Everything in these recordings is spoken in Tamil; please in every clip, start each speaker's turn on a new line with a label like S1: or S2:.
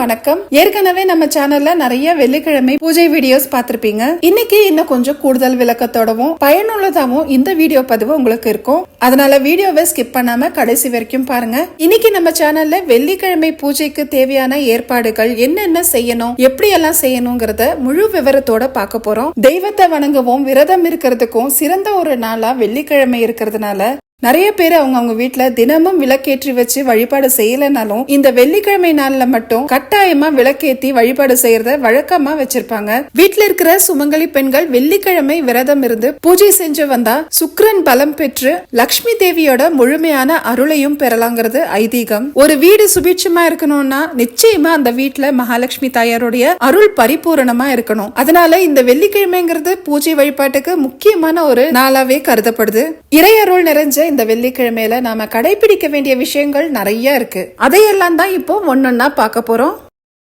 S1: வணக்கம். ஏற்கனவே நம்ம சேனல்ல நிறைய வெள்ளிக்கிழமை பூஜை வீடியோஸ் பார்த்திருப்பீங்க. இன்னைக்கு இன்னும் கொஞ்சம் கூடுதல் விளக்கத்தோடவும் பயனுள்ளதாகவும் இந்த வீடியோ பதிவு உங்களுக்கு இருக்கும். அதனால வீடியோவை ஸ்கிப் பண்ணாம கடைசி வரைக்கும் பாருங்க. இன்னைக்கு நம்ம சேனல்ல வெள்ளிக்கிழமை பூஜைக்கு தேவையான ஏற்பாடுகள் என்னென்ன செய்யணும் எப்படி எல்லாம் செய்யணுங்கிறத முழு விவரத்தோட பார்க்க போறோம். தெய்வத்தை வணங்கவும் விரதம் இருக்கிறதுக்கும் சிறந்த ஒரு நாளா வெள்ளிக்கிழமை இருக்கிறதுனால நிறைய பேர் அவங்க அவங்க வீட்டுல தினமும் விளக்கேற்றி வச்சு வழிபாடு செய்யலைனாலும் இந்த வெள்ளிக்கிழமை நாள்ல மட்டும் கட்டாயமா விளக்கேத்தி வழிபாடு செய்யறத வழக்கமா வச்சிருப்பாங்க. வீட்டுல இருக்கிற சுமங்கலி பெண்கள் வெள்ளிக்கிழமை விரதம் இருந்து பூஜை செஞ்சு வந்தா சுக்கிரன் பலம் பெற்று லக்ஷ்மி தேவியோட முழுமையான அருளையும் பெறலாங்கிறது ஐதீகம். ஒரு வீடு சுபிட்சமா இருக்கணும்னா நிச்சயமா அந்த வீட்டுல மகாலட்சுமி தாயாருடைய அருள் பரிபூரணமா இருக்கணும். அதனால இந்த வெள்ளிக்கிழமைங்கிறது பூஜை வழிபாட்டுக்கு முக்கியமான ஒரு நாளாவே கருதப்படுது. இறையருள் நிறைஞ்ச இந்த வெள்ளிக்கிழமையில நாம கடைபிடிக்க வேண்டிய விஷயங்கள் நிறைய இருக்கு. அதையெல்லாம் தான் இப்போ ஒன்னொன்னா பார்க்க போறோம்.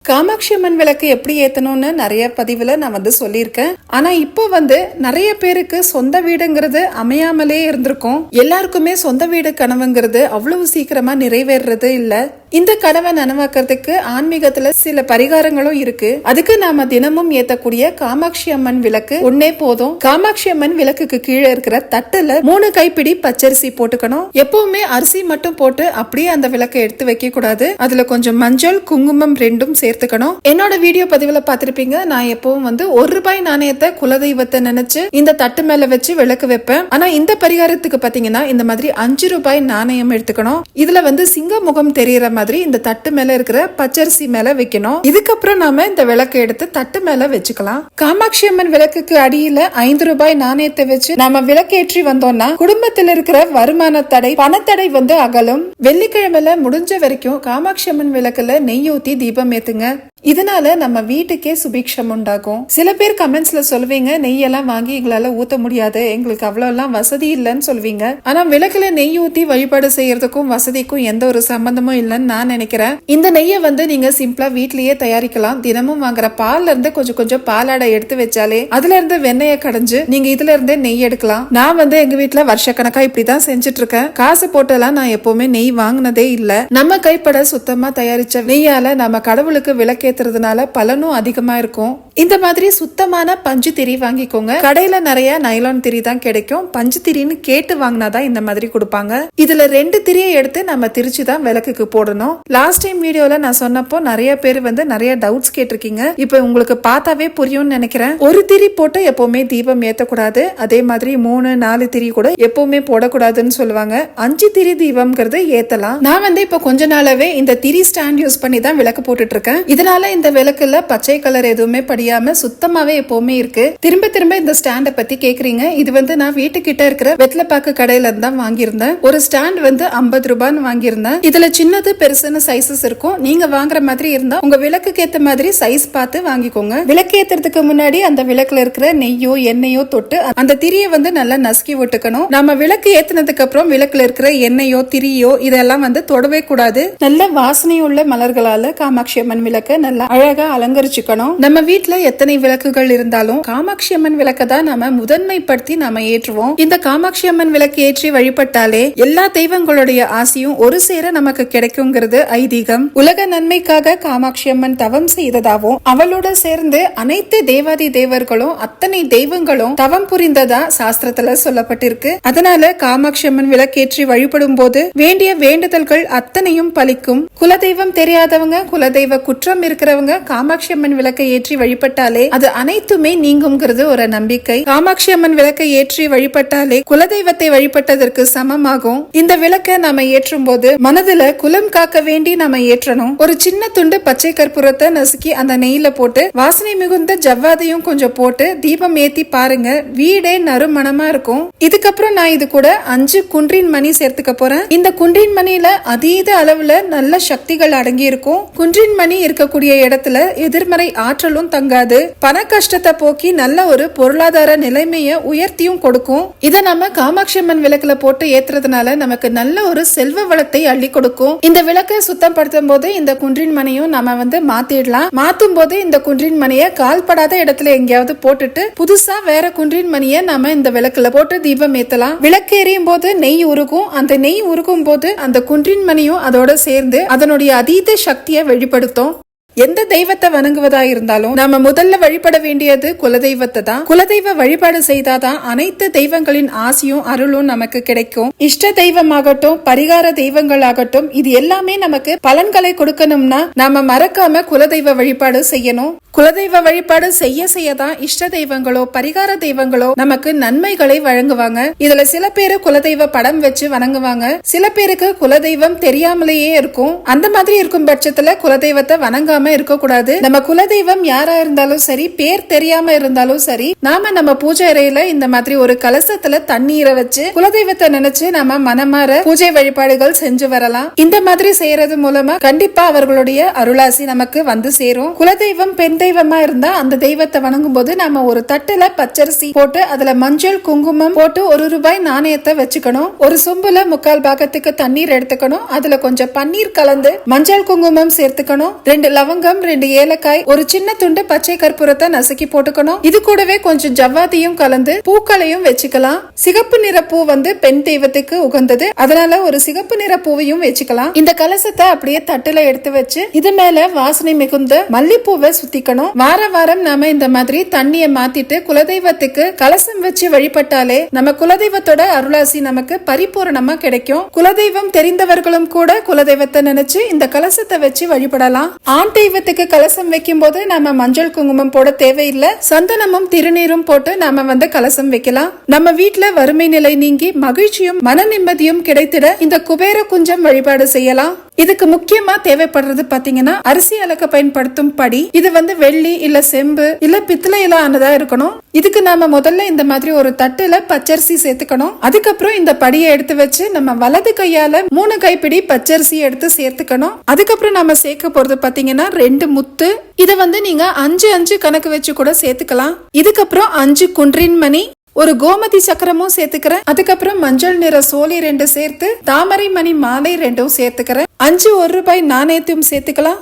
S1: காமாட்சி அம்மன் விளக்கு எப்படி ஏத்தணும்னு நிறைய பதிவுல நான் வந்து சொல்லியிருக்கேன். ஆனா இப்போ வந்து நிறைய பேருக்கு சொந்த வீடுங்கிறது அமையாமலே இருந்திருக்கும். எல்லாருக்குமே சொந்த வீடு கனவுங்கிறது அவ்வளவு சீக்கிரமா நிறைவேறது இல்ல. இந்த கனவை நனவாக்குறதுக்கு ஆன்மீகத்துல சில பரிகாரங்களும் இருக்கு. அதுக்கு நாம தினமும் ஏத்தக்கூடிய காமாட்சி அம்மன் விளக்கு ஒன்னே போதும். காமாட்சி அம்மன் விளக்குக்கு கீழே இருக்கிற தட்டுல மூணு கைப்பிடி பச்சரிசி போட்டுக்கணும். எப்பவுமே அரிசி மட்டும் போட்டு அப்படியே அந்த விளக்கை எடுத்து வைக்க கூடாது. அதுல கொஞ்சம் மஞ்சள் குங்குமம் ரெண்டும் சேர்த்துக்கணும். என்னோட வீடியோ பதிவுல பாத்திருப்பீங்க நான் எப்பவும் வந்து ஒரு ரூபாய் நாணயத்தை குலதெய்வத்தை நினைச்சு இந்த தட்டு மேல வச்சு விளக்கு வைப்பேன். ஆனா இந்த பரிகாரத்துக்கு பாத்தீங்கன்னா இந்த மாதிரி அஞ்சு ரூபாய் நாணயம் எடுத்துக்கணும். இதுல வந்து சிங்க முகம் தெரியற மாதிரி இந்த தட்டு மேல இருக்கிற பச்சரிசி மேல வைக்கணும். இதுக்கப்புறம் நாம இந்த விளக்கு எடுத்து தட்டு மேல வச்சுக்கலாம். காமாட்சி அம்மன் விளக்குக்கு அடியில ஐந்து ரூபாய் நாணயத்தை வச்சு நாம விளக்கேற்றி வந்தோம்னா குடும்பத்தில் இருக்கிற வருமான தடை பணத்தடை வந்து அகலும். வெள்ளிக்கிழமையில முடிஞ்ச வரைக்கும் காமாட்சி அம்மன் விளக்குல நெய் ஊத்தி தீபம் ஏத்துங்க. இதனால நம்ம வீட்டுக்கே சுபிக்ஷம் உண்டாகும். சில பேர் கமெண்ட்ஸ்ல சொல்லுவீங்க நெய்யெல்லாம் வாங்கி எங்களால ஊத்த முடியாது. எங்களுக்கு அவ்வளவு எல்லாம் வசதி இல்லைன்னு சொல்லுவீங்க. ஆனா விளக்குல நெய் ஊத்தி வழிபாடு செய்யறதுக்கும் வசதிக்கும் எந்த ஒரு சம்பந்தமும் இல்லைன்னு நான் நினைக்கிறேன். இந்த நெய்யை வந்து நீங்க சிம்பிளா வீட்லயே தயாரிக்கலாம். தினமும் வாங்குற பால்ல இருந்து கொஞ்சம் கொஞ்சம் பாலாடை எடுத்து வச்சாலே அதுல இருந்து வெண்ணெயை கடைஞ்சு நீங்க இதுல இருந்தே நெய் எடுக்கலாம். நான் வந்து எங்க வீட்ல வருஷக்கணக்கா இப்படிதான் செஞ்சுட்டு இருக்கேன் காசு போட்டெல்லாம் நான் எப்பவுமே நெய் வாங்கினதே இல்ல. நம்ம கைப்பட சுத்தமா தயாரிச்ச நெய்யால நம்ம கடவுளுக்கு விளக்கே விளக்கேத்துறதுனால பலனும் அதிகமா இருக்கும். இந்த மாதிரி சுத்தமான பஞ்சு திரி வாங்கிக்கோங்க. கடையில நிறைய நைலான் திரி தான் கிடைக்கும். பஞ்சு திரின்னு கேட்டு வாங்கினாதான் இந்த மாதிரி கொடுப்பாங்க. இதுல ரெண்டு திரியை எடுத்து நம்ம திரிச்சு தான் விளக்குக்கு போடணும். லாஸ்ட் டைம் வீடியோல நான் சொன்னப்போ நிறைய பேர் வந்து நிறைய டவுட்ஸ் கேட்டிருக்கீங்க. இப்போ உங்களுக்கு பார்த்தாவே புரியும்னு நினைக்கிறேன். ஒரு திரி போட்டு எப்பவுமே தீபம் ஏத்தக்கூடாது. அதே மாதிரி மூணு நாலு திரி கூட எப்பவுமே போடக்கூடாதுன்னு சொல்லுவாங்க. அஞ்சு திரி தீபம்ங்கிறது ஏத்தலாம். நான் வந்து இப்போ கொஞ்ச நாளாவே இந்த திரி ஸ்டாண்ட் யூஸ் பண்ணி தான் விளக்கு போட்டுட்டு இருக்கேன். இதனால இந்த விளக்குல பச்சை கலர் எதுவுமே படியாம சுத்தமாவே எப்பவுமே இருக்கு. திரும்ப திரும்ப இந்த ஸ்டாண்ட பத்தி கேக்குறீங்க. இது வந்து நான் வீட்டுக்கிட்ட இருக்கிற வெத்தலைப்பாக்கு கடையில இருந்து தான் வாங்கியிருந்தேன். ஒரு ஸ்டாண்ட் வந்து ஐம்பது ரூபான்னு வாங்கியிருந்தேன். இதுல சின்னது பெருசுன்னு சைசஸ் இருக்கும். நீங்க வாங்குற மாதிரி இருந்தா உங்க விளக்குக்கு ஏத்த மாதிரி சைஸ் பார்த்து வாங்கிக்கோங்க. விளக்கு ஏத்துறதுக்கு முன்னாடி அந்த விளக்குல இருக்கிற நெய்யோ எண்ணெயோ தொட்டு அந்த திரியை வந்து நல்லா நசுக்கி விட்டுக்கணும் நம்ம விளக்கு ஏத்துனதுக்கு அப்புறம் விளக்குல இருக்கிற எண்ணெயோ திரியோ இதெல்லாம் வந்து தொடவே கூடாது. நல்ல வாசனையுள்ள மலர்களால காமாட்சி அம்மன் விளக்க நல்லா அழகா அலங்கரிச்சுக்கணும். நம்ம வீட்டுல எத்தனை விளக்குகள் இருந்தாலும் காமாட்சி அம்மன் விளக்க தான் நாம முதன்மைப்படுத்தி நாம ஏற்றுவோம். இந்த காமாட்சி அம்மன் விளக்கு ஏற்றி வழிபட்டாலே எல்லா தெய்வங்களுடைய ஆசையும் ஒரு சேர நமக்கு கிடைக்குங்கிறது ஐதீகம். உலக நன்மைக்காக காமாட்சி அம்மன் தவம் செய்ததாகவும் அவளோட சேர்ந்து அனைத்து தேவாதி தேவர்களும் அத்தனை தெய்வங்களும் தவம் புரிந்ததா சாஸ்திரத்துல சொல்லப்பட்டிருக்கு. அதனால காமாட்சி அம்மன் விளக்கேற்றி வழிபடும் போது வேண்டிய வேண்டுதல்கள் அத்தனையும் பலிக்கும். குலதெய்வம் தெரியாதவங்க குலதெய்வ குற்றம் இருக்கிறவங்க காமாட்சி அம்மன் விளக்கை ஏற்றி வழிபட்டாலே அது அனைத்துமே நீங்கும்ங்கிறது ஒரு நம்பிக்கை. காமாட்சி அம்மன் விளக்கை ஏற்றி வழிபட்டாலே குலதெய்வத்தை வழிபட்டதற்கு சமமாகும். இந்த விளக்கை நாம ஏற்றும் போது மனதுல குலம் காக்க வேண்டி நாம ஏற்றணும். ஒரு சின்ன துண்டு பச்சை கற்பூரத்தை நசுக்கி அந்த நெய்யில போட்டு வாசனை மிகுந்த ஜவ்வாதையும் கொஞ்சம் போட்டு தீபம் ஏத்தி பாருங்க. வீடே நறுமணமா இருக்கும். இதுக்கப்புறம் நான் இது கூட அஞ்சு குன்றின் மணி சேர்த்துக்க போறேன். இந்த குன்றின் மணியில அதீத அளவுல நல்ல சக்திகள் அடங்கி இருக்கும் குன்றின் மணி இருக்கக்கூடிய இருக்கக்கூடிய இடத்துல எதிர்மறை ஆற்றலும் தங்காது. பண கஷ்டத்தை போக்கி நல்ல ஒரு பொருளாதார நிலைமைய உயர்த்தியும் கொடுக்கும். இதை நம்ம காமாட்சி அம்மன் விளக்குல போட்டு ஏத்துறதுனால நமக்கு நல்ல ஒரு செல்வ வளத்தை அள்ளி கொடுக்கும். இந்த விளக்கை சுத்தம் படுத்தும் போது இந்த குன்றின் மனையும் நம்ம வந்து மாத்திடலாம். மாத்தும் போது இந்த குன்றின் மணியை கால்படாத இடத்துல எங்கேயாவது போட்டுட்டு புதுசா வேற குன்றின் மணியை நம்ம இந்த விளக்குல போட்டு தீபம் ஏத்தலாம். விளக்கு எரியும் போது நெய் உருகும். அந்த நெய் உருகும் போது அந்த குன்றின் மணியும் அதோட சேர்ந்து அதனுடைய அதீத சக்தியை வெளிப்படுத்தும். எந்த தெய்வத்தை வணங்குவதா இருந்தாலும் நாம முதல்ல வழிபட வேண்டியது குலதெய்வத்தை தான் குலதெய்வ வழிபாடு செய்தாதான் அனைத்து தெய்வங்களின் ஆசியும் அருளும் நமக்கு கிடைக்கும். இஷ்ட தெய்வமாகட்டும் பரிகார தெய்வங்கள் ஆகட்டும் இது எல்லாமே நமக்கு பலன்களை கொடுக்கணும்னா நாம மறக்காம குலதெய்வ வழிபாடு செய்யணும். குலதெய்வ வழிபாடு செய்ய செய்யதான் இஷ்ட தெய்வங்களோ பரிகார தெய்வங்களோ நமக்கு நன்மைகளை வழங்குவாங்க. இதுல சில பேரு குலதெய்வ படம் வச்சு வணங்குவாங்க. சில பேருக்கு குலதெய்வம் தெரியாமலேயே இருக்கும். அந்த மாதிரி இருக்கும் பட்சத்துல குலதெய்வத்தை வணங்காம இருக்க கூடாது நம்ம குலதெய்வம் யாரா இருந்தாலும் சரி பேர் தெரியாம இருந்தாலும் சரி நாம நம்ம பூஜை அறையில இந்த மாதிரி ஒரு கலசத்துல தண்ணீரை வச்சு குலதெய்வத்தை நினைச்சு நம்ம மனமாற பூஜை வழிபாடுகள் செஞ்சு வரலாம். இந்த மாதிரி செய்யறது மூலமா கண்டிப்பா அவர்களுடைய அருளாசி நமக்கு வந்து சேரும். குலதெய்வம் பெண் தெய்வமா இருந்தா அந்த தெய்வத்தை வணங்கும் போது நாம ஒரு தட்டுல பச்சரிசி போட்டு அதுல மஞ்சள் குங்குமம் போட்டு ஒரு ரூபாய் நாணயத்தை வச்சுக்கணும். ஒரு சொம்புல முக்கால் பாகத்துக்கு தண்ணீர் எடுத்துக்கணும். அதுல கொஞ்சம் பன்னீர் கலந்து மஞ்சள் குங்குமம் சேர்த்துக்கணும். ரெண்டு லவங்கம் ரெண்டு ஏலக்காய் ஒரு சின்ன துண்டு பச்சை கற்பூரத்தை நசுக்கி போட்டுக்கணும். இது கூடவே கொஞ்சம் ஜவ்வாதியும் கலந்து பூக்களையும் வச்சுக்கலாம். சிகப்பு நிற பூ வந்து பெண் தெய்வத்துக்கு உகந்தது. அதனால ஒரு சிகப்பு நிற பூவையும் வச்சுக்கலாம். இந்த கலசத்தை அப்படியே தட்டுல எடுத்து வச்சு இது மேல வாசனை மிகுந்த மல்லிப்பூவை சுத்திக்கணும். வார வாரம் நாம இந்த மாதிரி தண்ணிய மாத்திட்டு குலதெய்வத்துக்கு கலசம் வச்சு வழிபட்டாலே நம்ம குலதெய்வத்தோட அருளாசி நமக்கு பரிபூரணமா கிடைக்கும். குலதெய்வம் தெரிந்தவர்களும் கூட குலதெய்வத்தை நினைச்சு இந்த கலசத்தை வச்சு வழிபடலாம். ஆண் தெய்வத்துக்கு கலசம் வைக்கும் போது நாம மஞ்சள் குங்குமம் போட தேவையில்லை. சந்தனமும் திருநீரும் போட்டு நாம வந்து கலசம் வைக்கலாம். நம்ம வீட்டுல வறுமை நிலை நீங்கி மகிழ்ச்சியும் மன நிம்மதியும் கிடைத்திட இந்த குபேர குஞ்சம் வழிபாடு செய்யலாம். இதுக்கு முக்கியமா தேவைப்படுறது பாத்தீங்கன்னா அரிசி அளக்க பயன்படுத்தும் படி இது வந்து வெள்ளி இல்ல செம்பு இல்ல பித்தளையில ஆனதா இருக்கணும். இதுக்கு நாம முதல்ல இந்த மாதிரி ஒரு தட்டுல பச்சரிசி சேர்த்துக்கணும். அதுக்கப்புறம் இந்த படியை எடுத்து வச்சு நம்ம வலது கையால மூணு கைப்பிடி பச்சரிசி எடுத்து சேர்த்துக்கணும். அதுக்கப்புறம் நாம சேர்க்க போறது பாத்தீங்கன்னா ரெண்டு முத்து. இதை வந்து நீங்க அஞ்சு அஞ்சு கணக்கு வச்சு கூட சேர்த்துக்கலாம். இதுக்கப்புறம் அஞ்சு குன்றின் மணி. ஒரு கோமதி சக்கரமும் சேர்த்துக்கிறேன். அதுக்கப்புறம் மஞ்சள் நிற சோலி ரெண்டு சேர்த்து தாமரை மணி மாலை ரெண்டும் சேர்த்துக்கிறேன். அஞ்சு ஒரு ரூபாய் நாணயத்தையும் சேர்த்துக்கலாம்.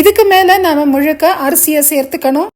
S1: இதுக்கு மேல நாம முழுக்க அரிசியை சேர்த்துக்கணும்.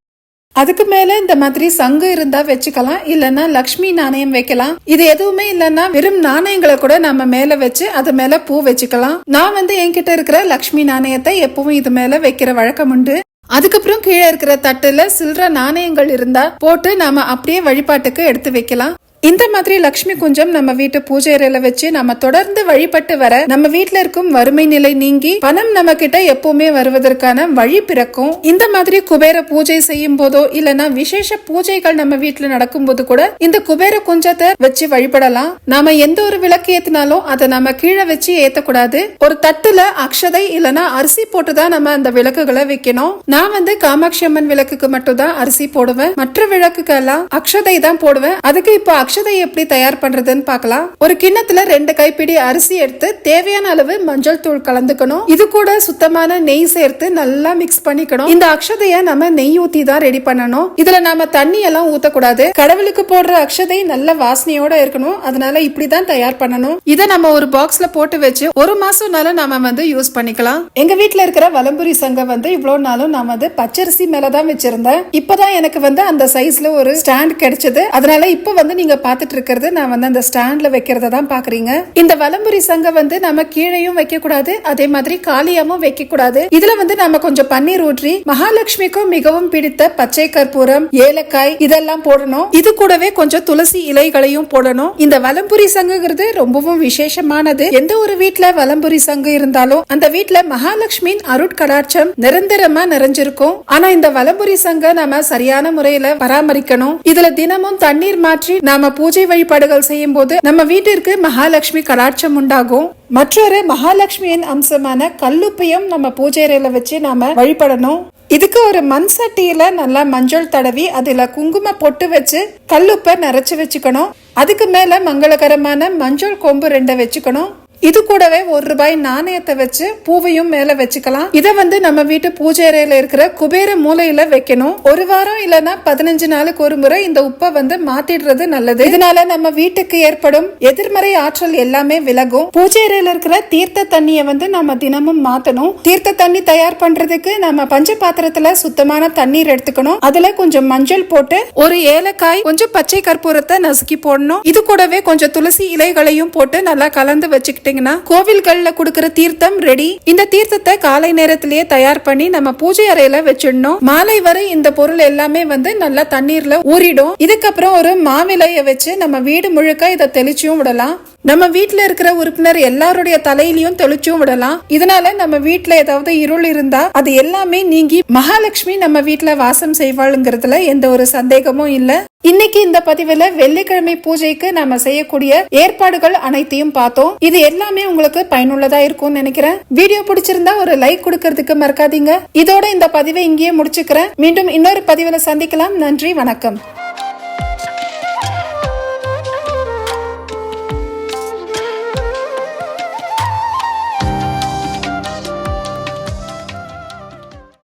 S1: அதுக்கு மேல இந்த மாதிரி சங்கு இருந்தா வச்சுக்கலாம். இல்லைன்னா லக்ஷ்மி நாணயம் வைக்கலாம். இது எதுவுமே இல்லைன்னா வெறும் நாணயங்களை கூட நம்ம மேல வச்சு அது மேல பூ வச்சுக்கலாம். நான் வந்து என்கிட்ட இருக்கிற லக்ஷ்மி நாணயத்தை எப்பவும் இது மேல வைக்கிற வழக்கம் உண்டு. அதுக்கப்புறம் கீழே இருக்கிற தட்டுல சில்லற நாணயங்கள் இருந்தா போட்டு நாம அப்படியே வழிபாட்டுக்கு எடுத்து வைக்கலாம். இந்த மாதிரி லக்ஷ்மி குஞ்சம் நம்ம வீட்டு பூஜை அறையில வச்சு நம்ம தொடர்ந்து வழிபட்டு வர நம்ம வீட்டுல இருக்கும் வறுமை நிலை நீங்கி பணம் நம்ம கிட்ட எப்பவுமே வருவதற்கான வழி பிறக்கும். இந்த மாதிரி குபேர பூஜை செய்யும் போதோ இல்லனா விசேஷ பூஜைகள் நம்ம வீட்டுல நடக்கும் போது கூட இந்த குபேர குஞ்சத்தை வச்சு வழிபடலாம். நாம எந்த ஒரு விளக்கு ஏத்தினாலும் அதை நம்ம கீழே வச்சு ஏத்தக்கூடாது. ஒரு தட்டுல அக்ஷதை இல்லனா அரிசி போட்டுதான் நம்ம அந்த விளக்குகளை வைக்கணும். நான் வந்து காமாட்சி அம்மன் விளக்குக்கு மட்டும் தான் அரிசி போடுவேன். மற்ற விளக்குக்கெல்லாம் அக்ஷதை தான் போடுவேன். அதுக்கு இப்போ அக்ஷதை எப்படி தயார் பண்றதுன்னு பார்க்கலாம். ஒரு கிண்ணத்துல ரெண்டு கைப்பிடி அரிசி எடுத்து தேவையான அளவு மஞ்சள் தூள் கலந்துக்கணும். இது கூட சுத்தமான நெய் சேர்த்து நல்லா மிக்ஸ் பண்ணிக்கணும். இந்த அக்ஷதைய நம்ம நெய் ஊத்தி தான் ரெடி பண்ணணும். இதுல நாம தண்ணி எல்லாம் ஊத்தக்கூடாது. கடவுளுக்கு போடுற அக்ஷதை நல்ல வாசனையோட இருக்கணும். அதனால இப்படிதான் தயார் பண்ணணும். இதை நம்ம ஒரு பாக்ஸ்ல போட்டு வச்சு ஒரு மாசம்னால நாம வந்து யூஸ் பண்ணிக்கலாம். எங்க வீட்ல இருக்கிற வலம்புரி சங்கம் வந்து இவ்வளவு நாளும் நான் வந்து பச்சரிசி மேலதான் வச்சிருந்தேன். இப்பதான் எனக்கு வந்து அந்த சைஸ்ல ஒரு ஸ்டாண்ட் கிடைச்சது. அதனால இப்ப வந்து நீங்க பார்த்துட்டு இருக்கிறது நான் வந்து அந்த ஸ்டாண்ட்ல வைக்கிறத தான் பாக்குறீங்க இந்த வலம்புரி சங்கம் வந்து நம்ம கீழையும் வைக்க கூடாது அதே மாதிரி காலியாமும் வைக்க கூடாது இதுல வந்து நம்ம கொஞ்சம் பன்னீர் ஊற்றி மகாலட்சுமிக்கும் மிகவும் பிடித்த பச்சை கற்பூரம் ஏலக்காய் இதெல்லாம் போடணும். இது கூடவே கொஞ்சம் துளசி இலைகளையும் போடணும். இந்த வலம்புரி சங்குங்கிறது ரொம்பவும் விசேஷமானது. எந்த ஒரு வீட்டுல வலம்புரி சங்கு இருந்தாலும் அந்த வீட்டுல மகாலட்சுமியின் அருட்கடாட்சம் நிரந்தரமா நிறைஞ்சிருக்கும். ஆனா இந்த வலம்புரி சங்க நாம சரியான முறையில பராமரிக்கணும். இதுல தினமும் தண்ணீர் மாற்றி நாம பூஜை வழிபாடுகள் செய்யும் போது நம்ம வீட்டிற்கு மகாலட்சுமி கடாட்சம் உண்டாகும். மற்றொரு மகாலட்சுமியின் அம்சமான கல்லுப்பையும் நம்ம பூஜை அறையில வச்சு நாம வழிபடணும். இதுக்கு ஒரு மண் சட்டியில நல்லா மஞ்சள் தடவி அதுல குங்கும பொட்டு வச்சு கல்லுப்பை நிறைச்சு வச்சுக்கணும். அதுக்கு மேல மங்களகரமான மஞ்சள் கொம்பு ரெண்டை வச்சுக்கணும். இது கூடவே ஒரு ரூபாய் நாணயத்தை வச்சு பூவையும் மேல வச்சுக்கலாம். இதை வந்து நம்ம வீட்டு பூஜை அறையில இருக்கிற குபேர மூலையில வைக்கணும். ஒரு வாரம் இல்லைன்னா பதினஞ்சு நாளுக்கு ஒரு முறை இந்த உப்பை வந்து மாத்திடுறது நல்லது. இதனால நம்ம வீட்டுக்கு ஏற்படும் எதிர்மறை ஆற்றல் எல்லாமே விலகும். பூஜை அறையில இருக்கிற தீர்த்த தண்ணியை வந்து நம்ம தினமும் மாத்தணும். தீர்த்த தண்ணி தயார் பண்றதுக்கு நம்ம பஞ்ச பாத்திரத்துல சுத்தமான தண்ணீர் எடுத்துக்கணும். அதுல கொஞ்சம் மஞ்சள் போட்டு ஒரு ஏலக்காய் கொஞ்சம் பச்சை கற்பூரத்தை நசுக்கி போடணும். இது கூடவே கொஞ்சம் துளசி இலைகளையும் போட்டு நல்லா கலந்து வச்சுக்கிட்டு எடுத்தீங்கன்னா கோவில்கள்ல கொடுக்கற தீர்த்தம் ரெடி இந்த தீர்த்தத்தை காலை நேரத்திலேயே தயார் பண்ணி நம்ம பூஜை அறையில வச்சிடணும். மாலை வரை இந்த பொருள் எல்லாமே வந்து நல்லா தண்ணீர்ல ஊறிடும். இதுக்கப்புறம் ஒரு மாவிலைய வச்சு நம்ம வீடு முழுக்க இதை தெளிச்சும் விடலாம். நம்ம வீட்டில் இருக்கிற உறுப்பினர் எல்லாருடைய தலையிலையும் தெளிச்சும் விடலாம். இதனால நம்ம வீட்டில் ஏதாவது இருள் இருந்தா அது எல்லாமே நீங்கி மகாலட்சுமி நம்ம வீட்டில் வாசம் செய்வாளுங்கிறதுல எந்த ஒரு சந்தேகமும் இல்ல. இன்னைக்கு இந்த பதிவுல வெள்ளிக்கிழமை பூஜைக்கு நாம செய்யக்கூடிய ஏற்பாடுகள் அனைத்தையும் பார்த்தோம். இது எல்லாமே உங்களுக்கு பயனுள்ளதா இருக்கும்னு நினைக்கிறேன். வீடியோ பிடிச்சிருந்தா ஒரு லைக் கொடுக்கறதுக்கு மறக்காதீங்க. இதோட இந்த பதிவை இங்கேயே முடிச்சுக்கிறேன். மீண்டும் இன்னொரு பதிவுல சந்திக்கலாம். நன்றி வணக்கம்.